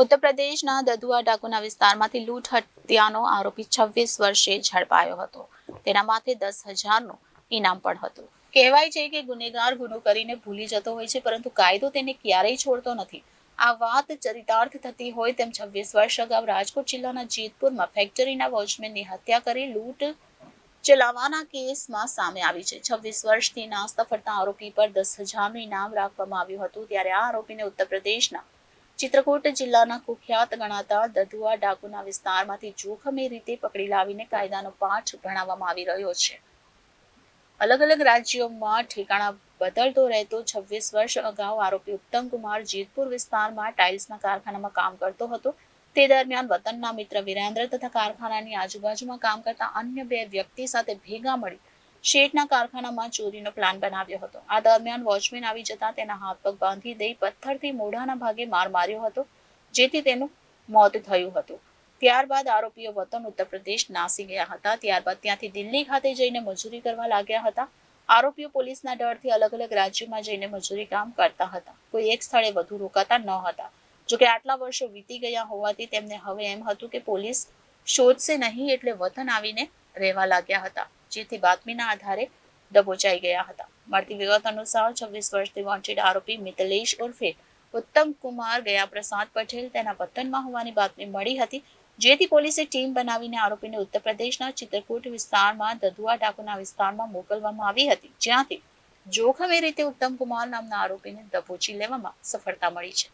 ઉત્તર પ્રદેશના દદુઆ ડાકુના વિસ્તારમાંથી લૂંટ હત્યાનો આરોપી છવ્વીસ વર્ષે ઝડપાયો હતો. તેના માથે દસ હજારનું ઇનામ પણ હતું. કહેવાય છે કે ગુનેગાર ગુનો કરીને ભૂલી જતો હોય છે, પરંતુ કાયદો તેને ક્યારેય છોડતો નથી. આ વાત ચરિતાર્થ થતી હોય તેમ છવ્વીસ વર્ષ અગાઉ રાજકોટ જિલ્લાના જેતપુરમાં ફેક્ટરીના વોચમેનની હત્યા કરી લૂંટ ચલાવવાના કેસમાં સામે આવી છે. છવ્વીસ વર્ષથી નાસ્તા ફરતા આરોપી પર દસ હજારનું ઇનામ રાખવામાં આવ્યું હતું, ત્યારે આ આરોપીને ઉત્તર પ્રદેશના ચિત્રકૂટ જિલ્લાના કુખ્યાત ગણાતા દદુઆ ડાકુના વિસ્તારમાંથી જોખમી રીતે પકડી લાવીને કાયદાનો પાઠ ભણાવવામાં આવી રહ્યો છે. અલગ અલગ રાજ્યોમાં ઠેકાણા બદલતો રહેતો છવ્વીસ વર્ષ અગાઉ આરોપી ઉત્તમ કુમાર જેતપુર વિસ્તારમાં ટાઇલ્સના કારખાનામાં કામ કરતો હતો. તે દરમિયાન વતનના મિત્ર વિરેન્દ્ર તથા કારખાનાની આજુબાજુમાં કામ કરતા અન્ય બે વ્યક્તિ સાથે ભેગા મળી શેઠના કારખાનામાં ચોરીનો પ્લાન બનાવ્યો હતો. આ દરમિયાન વોચમેન આવી જતા તેના હાથ પગ બાંધી દઈ પથ્થરથી મોઢાના ભાગે માર માર્યો હતો, જેથી તેનું મોત થયું હતું. ત્યારબાદ આરોપીઓ વતન ઉત્તર પ્રદેશ નાસી ગયા હતા. ત્યારબાદ ત્યાંથી દિલ્હી ખાતે જઈને મજૂરી કરવા લાગ્યા હતા. આરોપીઓ પોલીસના ડરથી અલગ અલગ રાજ્યોમાં જઈને મજૂરી કામ કરતા હતા. કોઈ એક સ્થળે વધુ રોકાતા ન હતા. જોકે આટલા વર્ષો વીતી ગયા હોવાથી તેમને હવે એમ હતું કે પોલીસ શોધશે નહીં એટલે વતન આવીને રહેવા લાગ્યા હતા. જેથી બાતમીના આધારે દબોચાઈ ગયા હતા. મળતી વિગત અનુસાર છવ્વીસ વર્ષથી વોન્ટેડ આરોપી મિતલેશ ઉર્ફે ઉત્તમ કુમાર ગયા પ્રસાદ પટેલ તેના વતનમાં હોવાની બાતમી મળી હતી, જેથી પોલીસે ટીમ બનાવીને આરોપીને ઉત્તર પ્રદેશના ચિત્રકૂટ વિસ્તારમાં દધુઆ ડાકોના વિસ્તારમાં મોકલવામાં આવી હતી, જ્યાંથી જોખમી રીતે ઉત્તમ કુમાર નામના આરોપીને દબોચી લેવામાં સફળતા મળી છે.